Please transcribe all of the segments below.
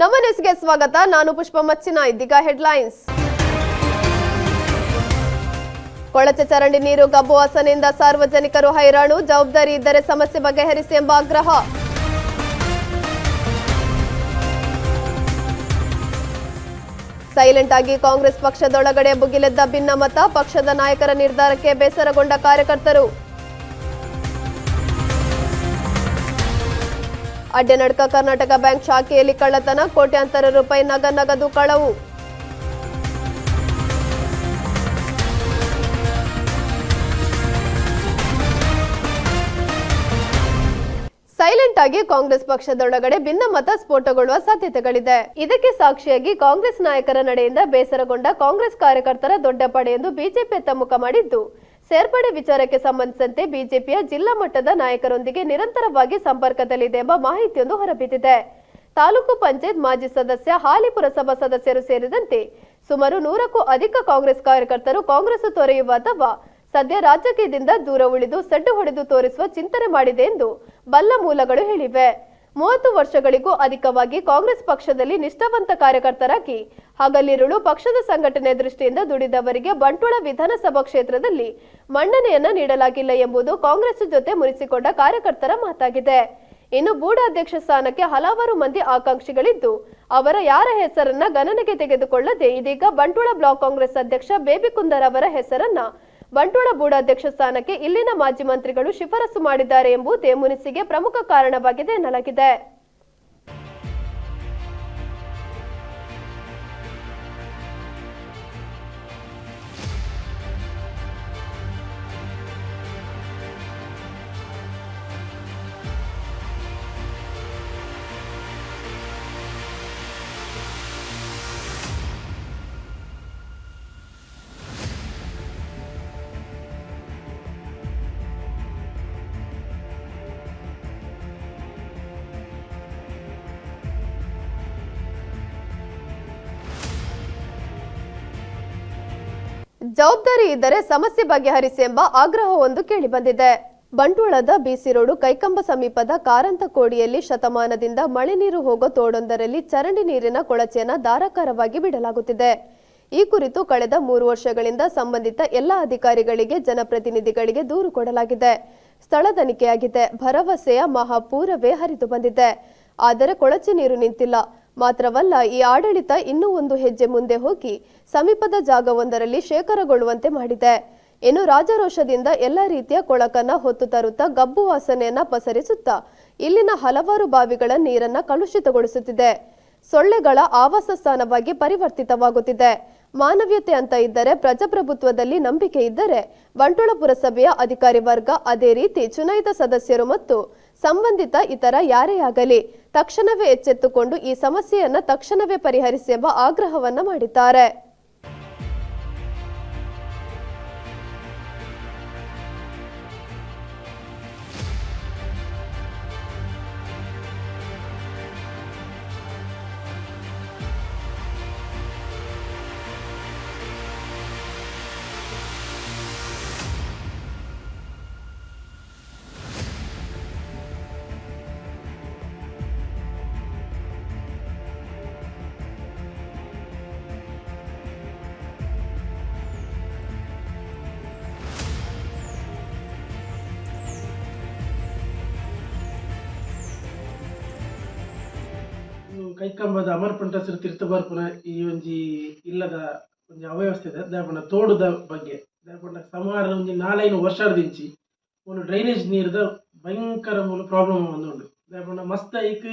ನಮ್ಮ ನ್ಯೂಸ್ಗೆ ಸ್ವಾಗತ. ನಾನು ಪುಷ್ಪ ಮಚ್ಚಿನ, ಇದೀಗ ಹೆಡ್ಲೈನ್ಸ್. ಕೊಳಚೆ ಚರಂಡಿ ನೀರು ಗಬ್ಬು ಹಸನಿಂದ ಸಾರ್ವಜನಿಕರು ಹೈರಾಣು, ಜವಾಬ್ದಾರಿ ಇದ್ದರೆ ಸಮಸ್ಯೆ ಬಗೆಹರಿಸಿ ಎಂಬ ಆಗ್ರಹ. ಸೈಲೆಂಟ್ ಆಗಿ ಕಾಂಗ್ರೆಸ್ ಪಕ್ಷದೊಳಗಡೆ ಭುಗಿಲೆದ್ದ ಭಿನ್ನಮತ, ಪಕ್ಷದ ನಾಯಕರ ನಿರ್ಧಾರಕ್ಕೆ ಬೇಸರಗೊಂಡ ಕಾರ್ಯಕರ್ತರು. ಅಡ್ಡನಡ್ಕ ಕರ್ನಾಟಕ ಬ್ಯಾಂಕ್ ಶಾಖೆಯಲ್ಲಿ ಕಳ್ಳತನ ಕೋಟ್ಯಾಂತರ ರೂಪಾಯಿ ನಗ ನಗದು ಕಳವು. ಆಗಿ ಕಾಂಗ್ರೆಸ್ ಪಕ್ಷದೊಳಗಡೆ ಭಿನ್ನಮತ ಸ್ಫೋಟಗೊಳ್ಳುವ ಸಾಧ್ಯತೆಗಳಿದೆ. ಇದಕ್ಕೆ ಸಾಕ್ಷಿಯಾಗಿ ಕಾಂಗ್ರೆಸ್ ನಾಯಕರ ನಡೆಯಿಂದ ಬೇಸರಗೊಂಡ ಕಾಂಗ್ರೆಸ್ ಕಾರ್ಯಕರ್ತರ ದೊಡ್ಡ ಎಂದು ಬಿಜೆಪಿ ಮುಖ ಮಾಡಿದ್ದು. ಸೇರ್ಪಡೆ ವಿಚಾರಕ್ಕೆ ಸಂಬಂಧಿಸಿದಂತೆ ಬಿಜೆಪಿಯ ಜಿಲ್ಲಾ ಮಟ್ಟದ ನಾಯಕರೊಂದಿಗೆ ನಿರಂತರವಾಗಿ ಸಂಪರ್ಕದಲ್ಲಿದೆ ಎಂಬ ಮಾಹಿತಿಯೊಂದು ಹೊರಬಿದ್ದಿದೆ. ತಾಲೂಕು ಪಂಚಾಯತ್ ಮಾಜಿ ಸದಸ್ಯ ಹಾಲಿ ಪುರಸಭಾ ಸದಸ್ಯರು ಸೇರಿದಂತೆ ಸುಮಾರು ನೂರಕ್ಕೂ ಅಧಿಕ ಕಾಂಗ್ರೆಸ್ ಕಾರ್ಯಕರ್ತರು ಕಾಂಗ್ರೆಸ್ ತೊರೆಯುವ ಅಥವಾ ಸದ್ಯ ರಾಜಕೀಯದಿಂದ ದೂರ ಉಳಿದು ಸಡ್ಡು ಹೊಡೆದು ತೋರಿಸುವ ಚಿಂತನೆ ಮಾಡಿದೆ ಎಂದು ಬಲ್ಲ ಮೂಲಗಳು ಹೇಳಿವೆ. ಮೂವತ್ತು ವರ್ಷಗಳಿಗೂ ಅಧಿಕವಾಗಿ ಕಾಂಗ್ರೆಸ್ ಪಕ್ಷದಲ್ಲಿ ನಿಷ್ಠಾವಂತ ಕಾರ್ಯಕರ್ತರಾಗಿ ಹಗಲಿರುಳು ಪಕ್ಷದ ಸಂಘಟನೆ ದೃಷ್ಟಿಯಿಂದ ದುಡಿದವರಿಗೆ ಬಂಟ್ವಾಳ ವಿಧಾನಸಭಾ ಕ್ಷೇತ್ರದಲ್ಲಿ ಮನ್ನಣೆಯನ್ನ ನೀಡಲಾಗಿಲ್ಲ ಎಂಬುದು ಕಾಂಗ್ರೆಸ್ ಜೊತೆ ಮುನಿಸಿಕೊಂಡ ಕಾರ್ಯಕರ್ತರ ಮಾತಾಗಿದೆ. ಇನ್ನು ಬೂಡ ಅಧ್ಯಕ್ಷ ಸ್ಥಾನಕ್ಕೆ ಹಲವಾರು ಮಂದಿ ಆಕಾಂಕ್ಷಿಗಳಿದ್ದು, ಅವರ ಯಾರ ಹೆಸರನ್ನ ಗಣನೆಗೆ ತೆಗೆದುಕೊಳ್ಳದೆ ಇದೀಗ ಬಂಟ್ವಾಳ ಬ್ಲಾಕ್ ಕಾಂಗ್ರೆಸ್ ಅಧ್ಯಕ್ಷ ಬೇಬಿ ಕುಂದರ್ ಅವರ ಹೆಸರನ್ನ ಬಂಟ್ವಾಳ ಬೋರ್ಡ್ ಅಧ್ಯಕ್ಷ ಸ್ಥಾನಕ್ಕೆ ಇಲ್ಲಿನ ಮಾಜಿ ಮಂತ್ರಿಗಳು ಶಿಫಾರಸು ಮಾಡಿದ್ದಾರೆ ಎಂಬುದೇ ಮುನಿಸಿಗೆ ಪ್ರಮುಖ ಕಾರಣವಾಗಿದೆ ಎನ್ನಲಾಗಿದೆ. ಜವಾಬ್ದಾರಿ ಇದ್ದರೆ ಸಮಸ್ಯೆ ಬಗೆಹರಿಸಿ ಎಂಬ ಆಗ್ರಹವೊಂದು ಕೇಳಿಬಂದಿದೆ ಬಂಟ್ವಾಳದ ಬಿಸಿ ರೋಡು ಕೈಕಂಬ ಸಮೀಪದ ಕಾರಂತಕೋಡಿಯಲ್ಲಿ ಶತಮಾನದಿಂದ ಮಳೆ ನೀರು ಹೋಗೋ ತೋಡೊಂದರಲ್ಲಿ ಚರಂಡಿ ನೀರಿನ ಕೊಳಚೆಯನ್ನು ಧಾರಾಕಾರವಾಗಿ ಬಿಡಲಾಗುತ್ತಿದೆ. ಈ ಕುರಿತು ಕಳೆದ ಮೂರು ವರ್ಷಗಳಿಂದ ಸಂಬಂಧಿತ ಎಲ್ಲ ಅಧಿಕಾರಿಗಳಿಗೆ, ಜನಪ್ರತಿನಿಧಿಗಳಿಗೆ ದೂರು ಕೊಡಲಾಗಿದೆ. ಸ್ಥಳ ತನಿಖೆಯಾಗಿದೆ. ಭರವಸೆಯ ಮಹಾಪೂರವೇ ಹರಿದು ಬಂದಿದೆ. ಆದರೆ ಕೊಳಚೆ ನೀರು ನಿಂತಿಲ್ಲ. ಮಾತ್ರವಲ್ಲ, ಈ ಆಡಳಿತ ಇನ್ನೂ ಒಂದು ಹೆಜ್ಜೆ ಮುಂದೆ ಹೋಗಿ ಸಮೀಪದ ಜಾಗವೊಂದರಲ್ಲಿ ಶೇಖರಗೊಳ್ಳುವಂತೆ ಮಾಡಿದೆ. ಇನ್ನು ರಾಜರೋಷದಿಂದ ಎಲ್ಲ ರೀತಿಯ ಕೊಳಕನ್ನ ಹೊತ್ತು ತರುತ್ತಾ ಗಬ್ಬು ವಾಸನೆಯನ್ನ ಪಸರಿಸುತ್ತ ಇಲ್ಲಿನ ಹಲವಾರು ಬಾವಿಗಳ ನೀರನ್ನ ಕಲುಷಿತಗೊಳಿಸುತ್ತಿದೆ. ಸೊಳ್ಳೆಗಳ ಆವಾಸ ಸ್ಥಾನವಾಗಿ ಪರಿವರ್ತಿತವಾಗುತ್ತಿದೆ. ಮಾನವೀಯತೆ ಅಂತ ಇದ್ದರೆ ಪ್ರಜಾಪ್ರಭುತ್ವದಲ್ಲಿ ನಂಬಿಕೆ ಇದ್ದರೆ ಬಂಟುಳ ಪುರಸಭೆಯ ಅಧಿಕಾರಿ ವರ್ಗ ಅದೇ ರೀತಿ ಚುನಾಯಿತ ಸದಸ್ಯರು ಮತ್ತು ಸಂಬಂಧಿತ ಇತರ ಯಾರೇ ಆಗಲಿ ತಕ್ಷಣವೇ ಎಚ್ಚೆತ್ತುಕೊಂಡು ಈ ಸಮಸ್ಯೆಯನ್ನು ತಕ್ಷಣವೇ ಪರಿಹರಿಸಿ ಎಂಬ ಆಗ್ರಹವನ್ನ ಮಾಡಿದ್ದಾರೆ. ಸಿರು ತೀರ್ಥ ಬರ್ಪುನ ಈ ಒಂಜಿ ಇಲ್ಲದ ಒಂಜಿ ಅವ್ಯವಸ್ಥೆ ದಾಯಪಂಡ ತೋಡುದ ಬಗ್ಗೆ. ದಾಯಪಂಡ ಸುಮಾರು ಒಂಜಿ ನಾಲೈದು ವರ್ಷ ದಿಂಚಿ ಒಂದು ಡ್ರೈನೇಜ್ ನೀರ್ದ ಭಯಂಕರ ಮೂಲ ಪ್ರಾಬ್ಲಮ್ ಒಂದುಂಡು ದಾಯಪಂಡ ಮಸ್ತ್ ಐಕ್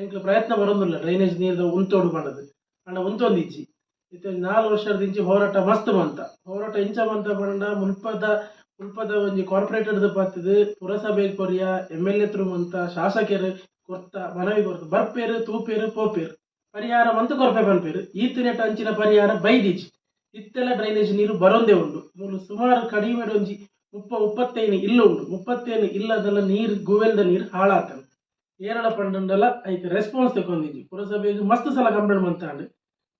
ಎಂಕ್ಲ ಪ್ರಯತ್ನ ಬರೋದಿಲ್ಲ ಡ್ರೈನೇಜ್ ನೀರ್ದ ಉಂತೋಡು ಪಂಡದು ಅಂಡ ಉಂತೊಂದಿಜ್ಜಿ ಇತ್ತ ನಾಲ್ ವರ್ಷದಿಂಚಿ ಹೋರಾಟ ಮಸ್ತ್ ಬಂತ. ಹೋರಾಟ ಇಂಚ ಬಂತ ಪಂಡ ಮುಲ್ಪದ ಮುಲ್ಪದ ಒಂಜಿ ಕಾರ್ಪೊರೇಟರ್ದ ಪತ್ತದು ಪುರಸಭೆ ಕೊರಿಯ ಎಂ ಎಲ್ ಎ ತ್ರು ಮಂತ ಶಾಸಕರು ಕೊರ್ತ ಮನವಿ ಬರ್ದು ಬರ್ಪೇರು ತೂಪೇರು ಪೋಪೇರು ಪರಿಹಾರ ಮಂತು ಕೊರ್ಪೆ ಈ ಈತಿನೆಟ ಅಂಚಿನ ಪರಿಹಾರ ಬೈದಿಜಿ ಇತ್ತೆಲ್ಲ ಡ್ರೈನೇಜ್ ನೀರು ಬರೋಂದೇ ಉಂಡು ಮೂಲು ಸುಮಾರು ಕಡಿಮೆ ಒಂಜಿ ಮುಪ್ಪ ಮುಪ್ಪತ್ತೈನು ಇಲ್ಲ ಉಂಡು ಮುಪ್ಪತ್ತೈನು ಇಲ್ಲದೆಲ್ಲ ನೀರು, ಗುವೆಲ್ದ ನೀರು ಹಾಳಾತನು ಏರಳ ಪಂಡಲ್ಲ ಐತೆ. ರೆಸ್ಪಾನ್ಸ್ ತಗೊಂಡಿದ್ವಿ ಪುರಸಭೆಗೆ ಮಸ್ತ್ ಸಲ ಕಂಪ್ಲೇಂಟ್ ಮಂತಾಂಡು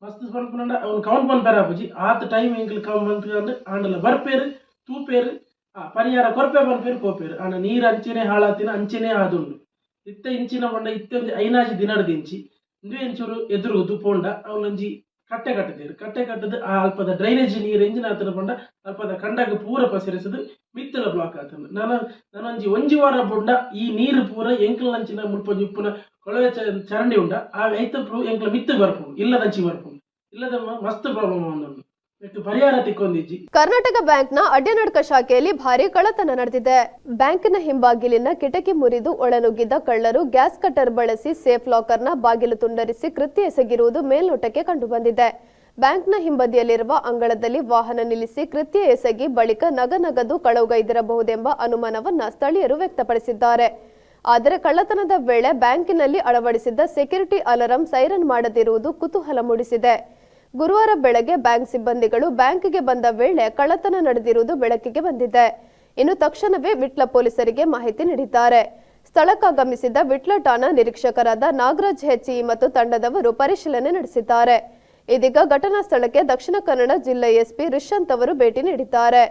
ಮಸ್ತ್ ಪನ್ಪುನಂಡ ಅವ್ನು ಕೌಂಟ್ ಪನ್ಪೇರ ಆಪುಜಿ. ಆತ ಟೈಮ್ ಎಂಕಲ್ ಕೌಂಟ್ ಅಂದ್ರೆ ಆಂಡಲ ಬರ್ಪೇರು ತೂಪೇರು ಆ ಪರಿಹಾರ ಕೊರಪೆ ಬನ್ಪೇರು ಕೋಪೇರು ಆಂಡ ನೀರು ಅಂಚೆನೆ ಹಾಳಾತಿನ ಅಂಚೆನೆ ಆದುಂಡು ಇತ್ತ ಇಂಚಿನ ಬಂಡ ಇತ್ತ ಐನಾಜಿ ದಿನಡ್ ಇಂಚಿ. ಇಂದು ಎಂಚೂರು ಎದುರುದು ಪೋಂಡ ಅವನೊಂಜಿ ಕಟ್ಟೆ ಕಟ್ಟದೇರು ಕಟ್ಟೆ ಕಟ್ಟದು ಆ ಅಲ್ಪದ ಡ್ರೈನೇಜ್ ನೀರು ಎಂಜಿನ ಆತನ ಪಂಡ, ಅಲ್ಪದ ಕಂಡಾಗ ಪೂರ ಪಸರಿಸದು, ಮಿತ್ತಲ ಬ್ಲಾಕ್ ಆತನ ನಾನು ನಾನೊಂಜಿ ಒಂಜಿ ವಾರ ಬೊಂಡ ಈ ನೀರು ಪೂರ ಎಂಕಲ್ ನಂಚಿನ ಮುಳ್ಪೊಂಜಿ ಉಪ್ಪುನ ಕೊಳವೆ ಚರಂಡಿ ಉಂಡ, ಆ ಐತಪ್ರು ಎಂಕಲ ಮಿತ್ತು ಬರ್ಪುಂಡು ಇಲ್ಲದಂಚಿ ಬರ್ಪುಂಡು. ಇಲ್ಲದ ಮಸ್ತ್ ಪ್ರಾಬ್ಲಮ್ ತಿಕ್ಕೊಂದಿಜ್ಜಿ ಕರ್ನಾಟಕ ಬ್ಯಾಂಕ್ನ ಅಡ್ಡನಡ್ಕ ಶಾಖೆಯಲ್ಲಿ ಭಾರಿ ಕಳ್ಳತನ ನಡೆದಿದೆ. ಬ್ಯಾಂಕಿನ ಹಿಂಬಾಗಿಲಿನ ಕಿಟಕಿ ಮುರಿದು ಒಳನುಗ್ಗಿದ್ದ ಕಳ್ಳರು ಗ್ಯಾಸ್ ಕಟರ್ ಬಳಸಿ ಸೇಫ್ ಲಾಕರ್ನ ಬಾಗಿಲು ತುಂಡರಿಸಿ ಕೃತ್ಯ ಎಸಗಿರುವುದು ಮೇಲ್ನೋಟಕ್ಕೆ ಕಂಡುಬಂದಿದೆ. ಬ್ಯಾಂಕ್ನ ಹಿಂಬದಿಯಲ್ಲಿರುವ ಅಂಗಳದಲ್ಲಿ ವಾಹನ ನಿಲ್ಲಿಸಿ ಕೃತ್ಯ ಎಸಗಿ ಬಳಿಕ ನಗನಗದು ಕಳವುಗೈದಿರಬಹುದೆಂಬ ಅನುಮಾನವನ್ನು ಸ್ಥಳೀಯರು ವ್ಯಕ್ತಪಡಿಸಿದ್ದಾರೆ. ಆದರೆ ಕಳ್ಳತನದ ವೇಳೆ ಬ್ಯಾಂಕಿನಲ್ಲಿ ಅಳವಡಿಸಿದ್ದ ಸೆಕ್ಯೂರಿಟಿ ಅಲಾರಂ ಸೈರನ್ ಮಾಡದಿರುವುದು ಕುತೂಹಲ ಮೂಡಿಸಿದೆ. ಗುರುವಾರ ಬೆಳಗ್ಗೆ ಬ್ಯಾಂಕ್ ಸಿಬ್ಬಂದಿಗಳು ಬ್ಯಾಂಕ್ಗೆ ಬಂದ ವೇಳೆ ಕಳ್ಳತನ ನಡೆದಿರುವುದು ಬೆಳಕಿಗೆ ಬಂದಿದೆ. ಇನ್ನು ತಕ್ಷಣವೇ ವಿಟ್ಲ ಪೊಲೀಸರಿಗೆ ಮಾಹಿತಿ ನೀಡಿದ್ದಾರೆ. ಸ್ಥಳಕ್ಕಾಗಮಿಸಿದ ವಿಟ್ಲ ಠಾಣಾ ನಿರೀಕ್ಷಕರಾದ ನಾಗರಾಜ್ ಹೆಚ್ಚಿ ಮತ್ತು ತಂಡದವರು ಪರಿಶೀಲನೆ ನಡೆಸಿದ್ದಾರೆ. ಇದೀಗ ಘಟನಾ ಸ್ಥಳಕ್ಕೆ ದಕ್ಷಿಣ ಕನ್ನಡ ಜಿಲ್ಲೆ ಎಸ್ಪಿ ರಿಶಾಂತ್ ಅವರು ಭೇಟಿ ನೀಡಿದ್ದಾರೆ.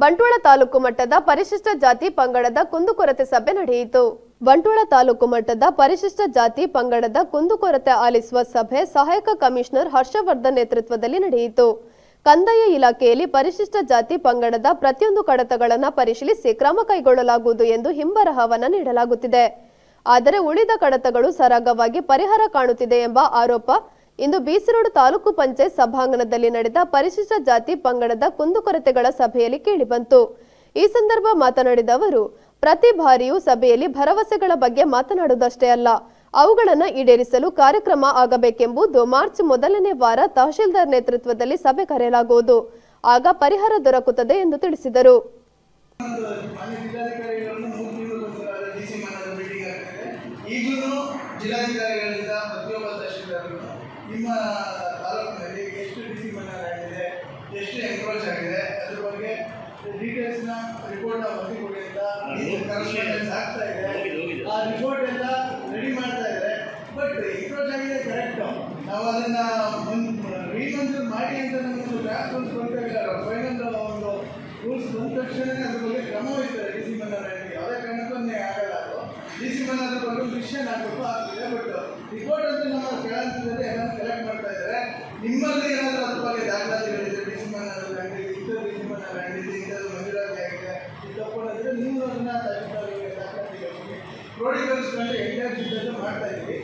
ಬಂಟ್ವಾಳ ತಾಲೂಕು ಮಟ್ಟದ ಪರಿಶಿಷ್ಟ ಜಾತಿ ಪಂಗಡದ ಕುಂದುಕೊರತೆ ಸಭೆ ನಡೆಯಿತು. ಬಂಟ್ವಾಳ ತಾಲೂಕು ಮಟ್ಟದ ಪರಿಶಿಷ್ಟ ಜಾತಿ ಪಂಗಡದ ಕುಂದುಕೊರತೆ ಆಲಿಸುವ ಸಭೆ ಸಹಾಯಕ ಕಮಿಷನರ್ ಹರ್ಷವರ್ಧನ್ ನೇತೃತ್ವದಲ್ಲಿ ನಡೆಯಿತು. ಕಂದಾಯ ಇಲಾಖೆಯಲ್ಲಿ ಪರಿಶಿಷ್ಟ ಜಾತಿ ಪಂಗಡದ ಪ್ರತಿಯೊಂದು ಕಡತಗಳನ್ನು ಪರಿಶೀಲಿಸಿ ಕ್ರಮ ಕೈಗೊಳ್ಳಲಾಗುವುದು ಎಂದು ಹಿಂಬರಹವನ ನೀಡಲಾಗುತ್ತಿದೆ. ಆದರೆ ಉಳಿದ ಕಡತಗಳು ಸರಾಗವಾಗಿ ಪರಿಹಾರ ಕಾಣುತ್ತಿದೆ ಎಂಬ ಆರೋಪ ಇಂದು ಬೀಸರೋಡು ತಾಲೂಕು ಪಂಚಾಯತ್ ಸಭಾಂಗಣದಲ್ಲಿ ನಡೆದ ಪರಿಶಿಷ್ಟ ಜಾತಿ ಪಂಗಡದ ಕುಂದುಕೊರತೆಗಳ ಸಭೆಯಲ್ಲಿ ಕೇಳಿಬಂತು. ಈ ಸಂದರ್ಭ ಮಾತನಾಡಿದ ಅವರು, ಪ್ರತಿ ಬಾರಿಯೂ ಸಭೆಯಲ್ಲಿ ಭರವಸೆಗಳ ಬಗ್ಗೆ ಮಾತನಾಡುವುದಷ್ಟೇ ಅಲ್ಲ, ಅವುಗಳನ್ನು ಈಡೇರಿಸಲು ಕಾರ್ಯಕ್ರಮ ಆಗಬೇಕೆಂಬುದು ಮಾರ್ಚ್ ಮೊದಲನೇ ವಾರ ತಹಶೀಲ್ದಾರ್ ನೇತೃತ್ವದಲ್ಲಿ ಸಭೆ ಕರೆಯಲಾಗುವುದು. ಆಗ ಪರಿಹಾರ ದೊರಕುತ್ತದೆ ಎಂದು ತಿಳಿಸಿದರು ಜಿಲ್ಲಾಧಿಕಾರಿಗಳನ್ನು ಮೂರು ತಿಂಗಳಿಗೊಂದ್ಸಲ ಡಿ ಸಿ ಮನ್ನದ ಮೀಟಿಂಗ್ ಆಗ್ತದೆ ಈಗಲೂ ಜಿಲ್ಲಾಧಿಕಾರಿಗಳಿಂದ ಪ್ರತಿಯೊಬ್ಬ ತಹಶೀಲ್ದಾರರು ನಿಮ್ಮ ತಾಲೂಕಿನಲ್ಲಿ ಎಷ್ಟು ಡಿ ಸಿ ಮನ್ನಾ ಆಗಿದೆ ಎಷ್ಟು ಎನ್ಕ್ರೋಚ್ ಆಗಿದೆ ಅದ್ರ ಬಗ್ಗೆ ಡೀಟೇಲ್ಸ್ನ ರಿಪೋರ್ಟ್ನ ವರದಿ ಕೊಡಿ ಅಂತ ಕರೆಸ್ಪಾಂಡೆನ್ಸ್ ಆಗ್ತಾ ಇದೆ. ಆ ರಿಪೋರ್ಟ್ ಎಲ್ಲ ರೆಡಿ ಮಾಡ್ತಾ ಇದ್ದಾರೆ. ಬಟ್ ಎನ್ಕ್ರೋಚ್ ಆಗಿದೆ ಕರೆಕ್ಟ್ ನಾವು ಅದನ್ನ ರೀಮಂಜೂರ್ ಮಾಡಿ ಅಂತ ನಮಗೆ ಡ್ರಾಫ್ಟ್ ಒಂದು ಕೊಡ್ಬೇಕಾದ್ರೆ ಫೈನಲ್ ಒಂದು ರೂಲ್ಸ್ ಬಂದ ತಕ್ಷಣ ಅದ್ರ ಬಗ್ಗೆ ಕ್ರಮ ವಹಿಸ್ತಾರೆ ಡಿ ಸಿ ಮನ್ನಾರಲ್ಲಿ ಯಾವುದೇ ಕಾರಣಕ್ಕೂ ಆಗಲ್ಲ ಅದು. ಡಿ ಸಿ ಮನ್ನ ಅದ್ರ ಬಗ್ಗೆ ಡಿಸಿಷನ್ ಆಗಬೇಕು ಆಗ್ತಿದೆ ಬಟ್ ರಿಪೋರ್ಟ್ ಅಂತ ನಮ್ಮ ಕೆಳಹಂತದಲ್ಲಿ ಎಲ್ಲ ಕಲೆಕ್ಟ್ ಮಾಡ್ತಾ ಇದ್ದಾರೆ ನಿಮ್ಮಲ್ಲಿ ಏನಾದರೂ ಅದ್ರ ಬಗ್ಗೆ ದಾಖಲಾತಿಗಳಿದೆ ಡಿಸಿಮನ್ ಆಗಿದೆ ಇಂಥದ್ದು ಡಿಸಿಮನ್ ಇದೆ ಇಂಥದ್ದು ಮಂಜೂರಾತಿ ಆಗಿದೆ ತಗೊಂಡಿದ್ರೆ ನೀವು ಅದನ್ನ ತಹಶೀಲ್ದಾರ್ಗೆ ದಾಖಲಾತಿಗಳು ಕ್ರೋಢೀಕರಿಸ್ಕೊಂಡು ಎಂಟರ್ ಜಿಲ್ಲೆಯಲ್ಲಿ ಮಾಡ್ತಾ ಇದ್ದೀವಿ.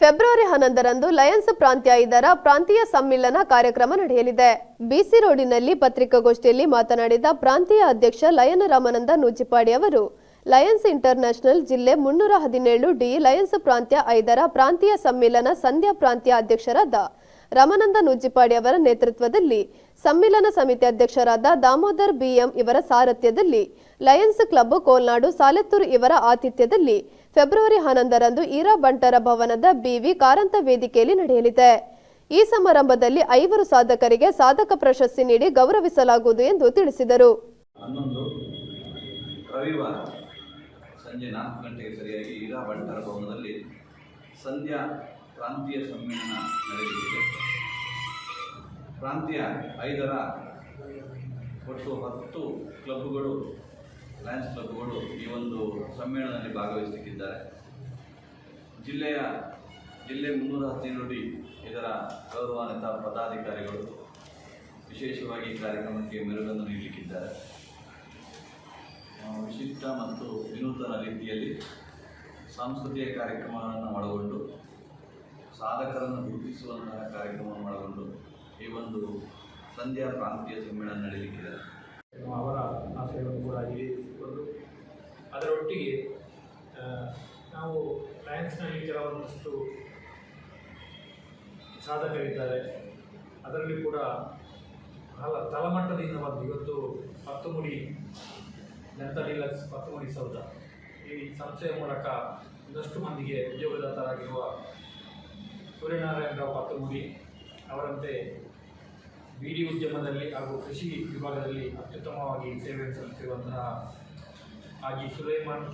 ಫೆಬ್ರವರಿ ಹನ್ನೊಂದರಂದು ಲಯನ್ಸ್ ಪ್ರಾಂತ್ಯ ಇದರ ಪ್ರಾಂತೀಯ ಸಮ್ಮಿಲನ ಕಾರ್ಯಕ್ರಮ ನಡೆಯಲಿದೆ. ಬಿಸಿ ರೋಡಿನಲ್ಲಿ ಪತ್ರಿಕಾಗೋಷ್ಠಿಯಲ್ಲಿ ಮಾತನಾಡಿದ ಪ್ರಾಂತೀಯ ಅಧ್ಯಕ್ಷ ಲಯನ ರಾಮಾನಂದ ನೂಜಿಪಾಡಿ ಅವರು ಲಯನ್ಸ್ ಇಂಟರ್ನ್ಯಾಷನಲ್ ಜಿಲ್ಲೆ ಮುನ್ನೂರ ಹದಿನೇಳು ಡಿ ಲಯನ್ಸ್ ಪ್ರಾಂತ್ಯ ಐದರ ಪ್ರಾಂತೀಯ ಸಮ್ಮೇಳನ ಸಂಧ್ಯಾ ಪ್ರಾಂತ್ಯ ಅಧ್ಯಕ್ಷರಾದ ರಮಾನಂದ ನುಜ್ಜಿಪಾಡಿ ಅವರ ನೇತೃತ್ವದಲ್ಲಿ ಸಮ್ಮೇಳನ ಸಮಿತಿ ಅಧ್ಯಕ್ಷರಾದ ದಾಮೋದರ್ ಬಿಎಂ ಇವರ ಸಾರಥ್ಯದಲ್ಲಿ ಲಯನ್ಸ್ ಕ್ಲಬ್ ಕೋಲ್ನಾಡು ಸಾಲೆತ್ತೂರು ಇವರ ಆತಿಥ್ಯದಲ್ಲಿ ಫೆಬ್ರವರಿ ಹನ್ನೊಂದರಂದು ಈರಾ ಬಂಟರ ಭವನದ ಬಿವಿ ಕಾರಂತ ವೇದಿಕೆಯಲ್ಲಿ ನಡೆಯಲಿದೆ. ಈ ಸಮಾರಂಭದಲ್ಲಿ ಐವರು ಸಾಧಕರಿಗೆ ಸಾಧಕ ಪ್ರಶಸ್ತಿ ನೀಡಿ ಗೌರವಿಸಲಾಗುವುದು ಎಂದು ತಿಳಿಸಿದರು. ಸಂಜೆ ನಾಲ್ಕು ಗಂಟೆಗೆ ಸರಿಯಾಗಿ ಇರಾ ಬಂಟರ ಭವನದಲ್ಲಿ ಸಂಧ್ಯಾ ಪ್ರಾಂತೀಯ ಸಮ್ಮೇಳನ ನಡೆಯಲಿದೆ. ಪ್ರಾಂತೀಯ ಐದರ ಒಟ್ಟು ಹತ್ತು ಕ್ಲಬ್ಗಳು, ಲಯನ್ಸ್ ಕ್ಲಬ್ಗಳು ಈ ಒಂದು ಸಮ್ಮೇಳನದಲ್ಲಿ ಭಾಗವಹಿಸಲಿಕ್ಕಿದ್ದಾರೆ. ಜಿಲ್ಲೆಯ, ಜಿಲ್ಲೆ ಮುನ್ನೂರ ಹದಿನೇಳು ಇದರ ಗೌರವಾನ್ವಿತ ಪದಾಧಿಕಾರಿಗಳು ವಿಶೇಷವಾಗಿ ಈ ಕಾರ್ಯಕ್ರಮಕ್ಕೆ ಮೆರುಗನ್ನು ನೀಡಲಿಕ್ಕಿದ್ದಾರೆ. ವಿಶಿಷ್ಟ ಮತ್ತು ವಿನೂತನ ರೀತಿಯಲ್ಲಿ ಸಾಂಸ್ಕೃತಿಕ ಕಾರ್ಯಕ್ರಮಗಳನ್ನು ಒಳಗೊಂಡು, ಸಾಧಕರನ್ನು ಗುರುತಿಸುವಂತಹ ಕಾರ್ಯಕ್ರಮವನ್ನು ಒಳಗೊಂಡು ಈ ಒಂದು ಸಂಧ್ಯಾ ಪ್ರಾಂತೀಯ ಸಮ್ಮೇಳನ ನಡೆಯಲಿಕ್ಕಿದೆ. ಅವರ ಆಶಯವನ್ನು ಕೂಡ ಈಡೇರಿಸಿಕೊಂಡು ಅದರೊಟ್ಟಿಗೆ ನಾವು ಲಯನ್ಸ್ನಲ್ಲಿ ಕೆಲವೊಂದಷ್ಟು ಸಾಧಕರಿದ್ದಾರೆ. ಅದರಲ್ಲಿ ಕೂಡ ಬಹಳ ತಳಮಟ್ಟದಿಂದ ಬಂದು ಇವತ್ತು ಪತ್ತುಮುಡಿ ಜನತಾ ಡೀಲಕ್ಸ್ ಪತ್ತುಮುಡಿ ಸೌಧ ಈ ಸಂಸ್ಥೆಯ ಮೂಲಕ ಒಂದಷ್ಟು ಮಂದಿಗೆ ಉದ್ಯೋಗದಾತರಾಗಿರುವ ಸೂರ್ಯನಾರಾಯಣರಾವ್ ಪತ್ತುಮುಡಿ ಅವರಂತೆ ಬಿಡಿ ಉದ್ಯಮದಲ್ಲಿ ಹಾಗೂ ಕೃಷಿ ವಿಭಾಗದಲ್ಲಿ ಅತ್ಯುತ್ತಮವಾಗಿ ಸೇವೆ ಸಲ್ಲಿಸಿರುವಂತಹ ಹಾಜಿ ಸುಲೈಮಾನ್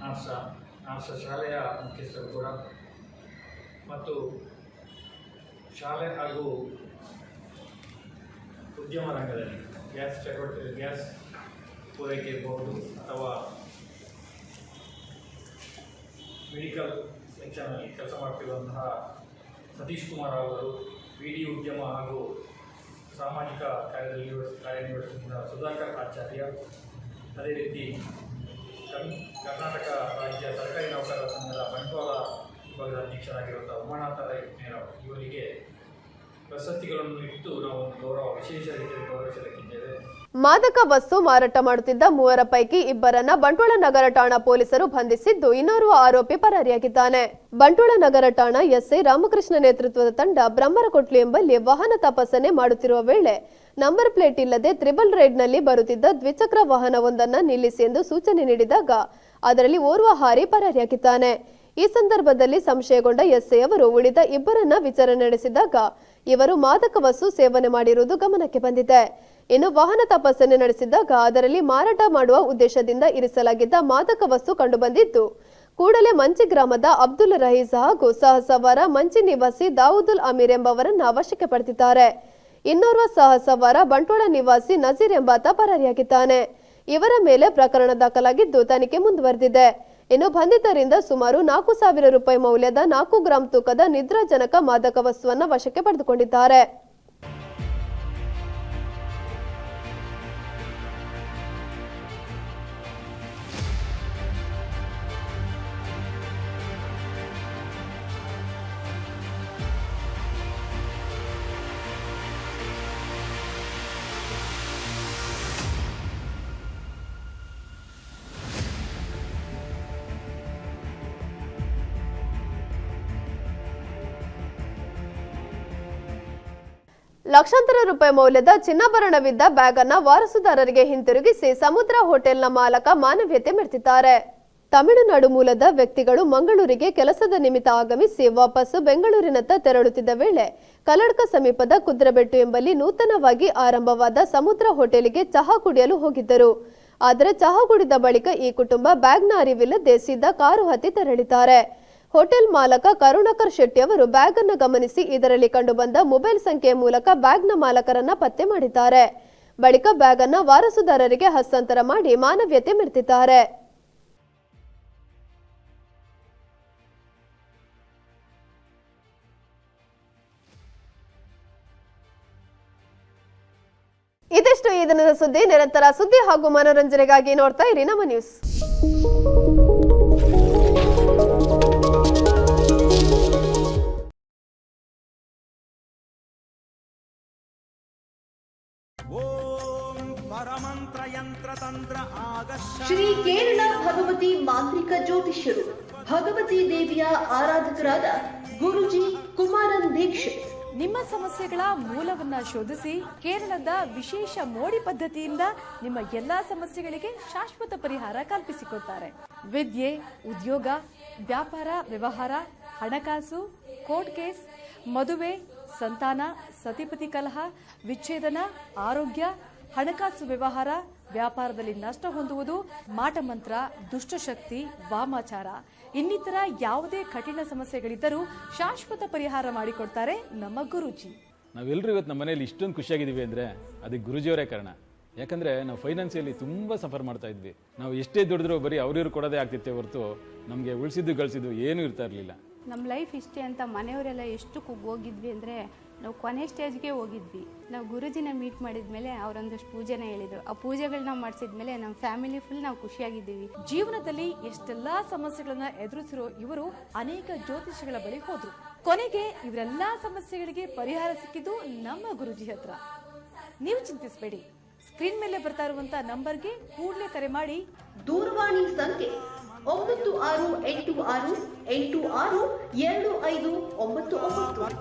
ನಾರ್ಸ ನಾರ್ಸ ಶಾಲೆಯ ಮುಖ್ಯಸ್ಥರು ಕೂಡ. ಮತ್ತು ಶಾಲೆ ಹಾಗೂ ಉದ್ಯಮ ರಂಗದಲ್ಲಿ ಗ್ಯಾಸ್ ಚಟುವಟಿಕೆ, ಗ್ಯಾಸ್ ಪೂರೈಕೆ ಇರಬಹುದು ಅಥವಾ ಮೆಡಿಕಲ್ ಸೆಕ್ಷನಲ್ಲಿ ಕೆಲಸ ಮಾಡ್ತಿರುವಂತಹ ಸತೀಶ್ ಕುಮಾರ್ ಅವರು ವಿಡಿ ಉದ್ಯಮ ಹಾಗೂ ಸಾಮಾಜಿಕ ಕಾರ್ಯದಲ್ಲಿ ನಿರ್ವಹಿಸ ಕಾರ್ಯನಿರ್ವಹಿಸುತ್ತಿದ್ದ ಸುಧಾಕರ್ ಆಚಾರ್ಯ, ಅದೇ ರೀತಿ ಕರ್ನ್ ಕರ್ನಾಟಕ ರಾಜ್ಯ ಸರ್ಕಾರಿ ನೌಕರರ ಸಂಘದ ಬಂಟ್ವಾಳ ವಿಭಾಗದ ಅಧ್ಯಕ್ಷರಾಗಿರುವಂಥ ಉಮಾನಾಥ ರೈ ಮೇರವ್ ಇವರಿಗೆ ಪ್ರಶಸ್ತಿಗಳನ್ನು ಇಟ್ಟು ನಾವು ಗೌರವ, ವಿಶೇಷ ರೀತಿಯಲ್ಲಿ ಮಾದಕ ವಸ್ತು ಮಾರಾಟ ಮಾಡುತ್ತಿದ್ದ ಮೂವರ ಪೈಕಿ ಇಬ್ಬರನ್ನ ಬಂಟ್ವಾಳ ನಗರ ಠಾಣಾ ಪೊಲೀಸರು ಬಂಧಿಸಿದ್ದು ಇನ್ನೋರ್ವ ಆರೋಪಿ ಪರಾರಿಯಾಗಿದ್ದಾನೆ. ಬಂಟ್ವಾಳ ನಗರ ಠಾಣಾ ಎಸ್ಐ ರಾಮಕೃಷ್ಣ ನೇತೃತ್ವದ ತಂಡ ಬ್ರಹ್ಮರಕೊಟ್ಲಿ ಎಂಬಲ್ಲಿ ವಾಹನ ತಪಾಸಣೆ ಮಾಡುತ್ತಿರುವ ವೇಳೆ ನಂಬರ್ ಪ್ಲೇಟ್ ಇಲ್ಲದೆ ತ್ರಿಬಲ್ ರೈಡ್ನಲ್ಲಿ ಬರುತ್ತಿದ್ದ ದ್ವಿಚಕ್ರ ವಾಹನವೊಂದನ್ನ ನಿಲ್ಲಿಸಿ ಎಂದು ಸೂಚನೆ ನೀಡಿದಾಗ ಅದರಲ್ಲಿ ಓರ್ವ ಹಾರಿ ಪರಾರಿಯಾಗಿದ್ದಾನೆ. ಈ ಸಂದರ್ಭದಲ್ಲಿ ಸಂಶಯಗೊಂಡ ಎಸ್ಐ ಅವರು ಉಳಿದ ಇಬ್ಬರನ್ನ ವಿಚಾರಣೆ ನಡೆಸಿದಾಗ ಇವರು ಮಾದಕ ವಸ್ತು ಸೇವನೆ ಮಾಡಿರುವುದು ಗಮನಕ್ಕೆ ಬಂದಿದೆ. ಇನ್ನು ವಾಹನ ತಪಾಸಣೆ ನಡೆಸಿದಾಗ ಅದರಲ್ಲಿ ಮಾರಾಟ ಮಾಡುವ ಉದ್ದೇಶದಿಂದ ಇರಿಸಲಾಗಿದ್ದ ಮಾದಕ ವಸ್ತು ಕಂಡುಬಂದಿದ್ದು, ಕೂಡಲೇ ಮಂಚಿ ಗ್ರಾಮದ ಅಬ್ದುಲ್ ರಹೀಸ್ ಹಾಗೂ ಸಹಸವಾರ ಮಂಚಿ ನಿವಾಸಿ ದಾವೂದುಲ್ ಅಮೀರ್ ಎಂಬವರನ್ನ ವಶಕ್ಕೆ ಪಡೆದಿದ್ದಾರೆ. ಇನ್ನೋರ್ವ ಸಹಸವಾರ ಬಂಟ್ವಾಳ ನಿವಾಸಿ ನಜೀರ್ ಎಂಬಾತ ಪರಾರಿಯಾಗಿದ್ದಾನೆ. ಇವರ ಮೇಲೆ ಪ್ರಕರಣ ದಾಖಲಾಗಿದ್ದು ತನಿಖೆ ಮುಂದುವರೆದಿದೆ. ಇನ್ನು ಬಂಧಿತರಿಂದ ಸುಮಾರು ನಾಲ್ಕು ಸಾವಿರ ರೂಪಾಯಿ ಮೌಲ್ಯದ ನಾಲ್ಕು ಗ್ರಾಂ ತೂಕದ ನಿದ್ರಾಜನಕ ಮಾದಕ ವಸ್ತುವನ್ನು ವಶಕ್ಕೆ ಪಡೆದುಕೊಂಡಿದ್ದಾರೆ. ಲಕ್ಷಾಂತರ ರೂಪಾಯಿ ಮೌಲ್ಯದ ಚಿನ್ನಾಭರಣವಿದ್ದ ಬ್ಯಾಗ್ ಅನ್ನ ವಾರಸುದಾರರಿಗೆ ಹಿಂತಿರುಗಿಸಿ ಸಮುದ್ರ ಹೋಟೆಲ್ನ ಮಾಲಕ ಮಾನವೀಯತೆ ಮೆರೆದಿದ್ದಾರೆ. ತಮಿಳುನಾಡು ಮೂಲದ ವ್ಯಕ್ತಿಗಳು ಮಂಗಳೂರಿಗೆ ಕೆಲಸದ ನಿಮಿತ್ತ ಆಗಮಿಸಿ ವಾಪಸ್ಸು ಬೆಂಗಳೂರಿನತ್ತ ತೆರಳುತ್ತಿದ್ದ ವೇಳೆ ಕಲ್ಲಡ್ಕ ಸಮೀಪದ ಕುದ್ರಬೆಟ್ಟು ಎಂಬಲ್ಲಿ ನೂತನವಾಗಿ ಆರಂಭವಾದ ಸಮುದ್ರ ಹೋಟೆಲಿಗೆ ಚಹಾ ಕುಡಿಯಲು ಹೋಗಿದ್ದರು. ಆದರೆ ಚಹಾ ಕುಡಿದ ಬಳಿಕ ಈ ಕುಟುಂಬ ಬ್ಯಾಗ್ನ ಅರಿವಿಲ್ಲದೆ ಸೀದಾ ಕಾರು ಹತ್ತಿ ತೆರಳಿದ್ದಾರೆ. ಹೋಟೆಲ್ ಮಾಲಕ ಕರುಣಾಕರ್ ಶೆಟ್ಟಿ ಅವರು ಬ್ಯಾಗ್ ಅನ್ನು ಗಮನಿಸಿ ಇದರಲ್ಲಿ ಕಂಡುಬಂದ ಮೊಬೈಲ್ ಸಂಖ್ಯೆಯ ಮೂಲಕ ಬ್ಯಾಗ್ನ ಮಾಲಕರನ್ನ ಪತ್ತೆ ಮಾಡಿದ್ದಾರೆ. ಬಳಿಕ ಬ್ಯಾಗ್ ಅನ್ನ ವಾರಸುದಾರರಿಗೆ ಹಸ್ತಾಂತರ ಮಾಡಿ ಮಾನವೀಯತೆ ಮೆರೆದಿದ್ದಾರೆ. ಇದಿಷ್ಟು ಈ ದಿನದ ಸುದ್ದಿ. ನಿರಂತರ ಸುದ್ದಿ ಹಾಗೂ ಮನೋರಂಜನೆಗಾಗಿ ನೋಡ್ತಾ ಇರಿ ನಮ್ಮ ನ್ಯೂಸ್. ಶ್ರೀ ಕೇರಳ ಭಗವತಿ ಮಾಂತ್ರಿಕ ಜ್ಯೋತಿಷ್ಯರು ಭಗವತಿ ದೇವಿಯ ಆರಾಧಕರಾದ ಗುರುಜಿ ಕುಮಾರನ್ ದೀಕ್ಷಿತ್ ನಿಮ್ಮ ಸಮಸ್ಯೆಗಳ ಮೂಲವನ್ನ ಶೋಧಿಸಿ ಕೇರಳದ ವಿಶೇಷ ಮೋಡಿ ಪದ್ಧತಿಯಿಂದ ನಿಮ್ಮ ಎಲ್ಲಾ ಸಮಸ್ಯೆಗಳಿಗೆ ಶಾಶ್ವತ ಪರಿಹಾರ ಕಲ್ಪಿಸಿಕೊಡ್ತಾರೆ. ವಿದ್ಯೆ ಉದ್ಯೋಗ ವ್ಯಾಪಾರ ವ್ಯವಹಾರ ಹಣಕಾಸು ಕೋರ್ಟ್ ಕೇಸ್ ಮದುವೆ ಸಂತಾನ ಸತಿಪತಿ ಕಲಹ ವಿಚ್ಛೇದನ ಆರೋಗ್ಯ ಹಣಕಾಸು ವ್ಯವಹಾರ ವ್ಯಾಪಾರದಲ್ಲಿ ನಷ್ಟ ಹೊಂದುವುದು ಮಾಟಮಂತ್ರ ದುಷ್ಟಶಕ್ತಿ ವಾಮಾಚಾರ. ಇನ್ನಿತರ ಯಾವುದೇ ಕಠಿಣ ಸಮಸ್ಯೆಗಳಿದ್ದರೂ ಶಾಶ್ವತ ಪರಿಹಾರ ಮಾಡಿಕೊಡ್ತಾರೆ ನಮ್ಮ ಗುರುಜಿ. ನಾವೆಲ್ಲರೂ ಇವತ್ತು ನಮ್ಮ ಮನೆಯಲ್ಲಿ ಇಷ್ಟೊಂದು ಖುಷಿಯಾಗಿದ್ದೀವಿ ಅಂದರೆ ಅದಕ್ಕೆ ಗುರುಜಿಯವರೇ ಕಾರಣ. ಯಾಕಂದರೆ ನಾವು ಫೈನಾನ್ಸಿಯಲ್ಲಿ ತುಂಬ ಸಫರ್ ಮಾಡ್ತಾ ಇದ್ವಿ. ನಾವು ಎಷ್ಟೇ ದುಡಿದ್ರೂ ಬರೀ ಅವ್ರಿವ್ರು ಕೊಡೋದೇ ಆಗ್ತಿತ್ತೆ ಹೊರತು ನಮಗೆ ಉಳಿಸಿದ್ದು ಗಳಿಸಿದ್ದು ಏನೂ ಇರ್ತಾ ಇರಲಿಲ್ಲ. ನಮ್ಮ ಲೈಫ್ ಇಷ್ಟೇ ಅಂತ ಮನೆಯವರೆಲ್ಲ ಎಷ್ಟು ಕುಗ್ಗೋಗಿದ್ವಿ ಅಂದರೆ ನಾವು ಕೊನೆ ಸ್ಟೇಜ್ಗೆ ಹೋಗಿದ್ವಿ. ನಾವು ಗುರುಜಿನ ಮೀಟ್ ಮಾಡಿದ್ಮೇಲೆ ಅವರೊಂದಷ್ಟು ಪೂಜೆನ ಹೇಳಿದ್ರು. ಆ ಪೂಜೆಗಳನ್ನ ಮಾಡಿಸಿದ್ಮೇಲೆ ನಮ್ಮ ಫ್ಯಾಮಿಲಿ ಫುಲ್ ನಾವು ಖುಷಿಯಾಗಿದ್ದೀವಿ. ಜೀವನದಲ್ಲಿ ಎಷ್ಟೆಲ್ಲ ಸಮಸ್ಯೆಗಳನ್ನ ಎದುರಿಸಿರೋ ಇವರು ಅನೇಕ ಜ್ಯೋತಿಷಿಗಳ ಬಳಿ ಹೋದ್ರು. ಕೊನೆಗೆ ಇವರೆಲ್ಲ ಸಮಸ್ಯೆಗಳಿಗೆ ಪರಿಹಾರ ಸಿಕ್ಕಿದ್ದು ನಮ್ಮ ಗುರುಜಿ ಹತ್ರ. ನೀವು ಚಿಂತಿಸಬೇಡಿ. ಸ್ಕ್ರೀನ್ ಮೇಲೆ ಬರ್ತಾ ಇರುವಂತಹ ನಂಬರ್ಗೆ ಕೂಡಲೇ ಕರೆ ಮಾಡಿ. ದೂರವಾಣಿ ಸಂಖ್ಯೆ ಒಂಬತ್ತು ಆರು ಎಂಟು ಆರು ಎಂಟು ಆರು ಎರಡು ಐದು ಒಂಬತ್ತು ಒಂಬತ್ತು.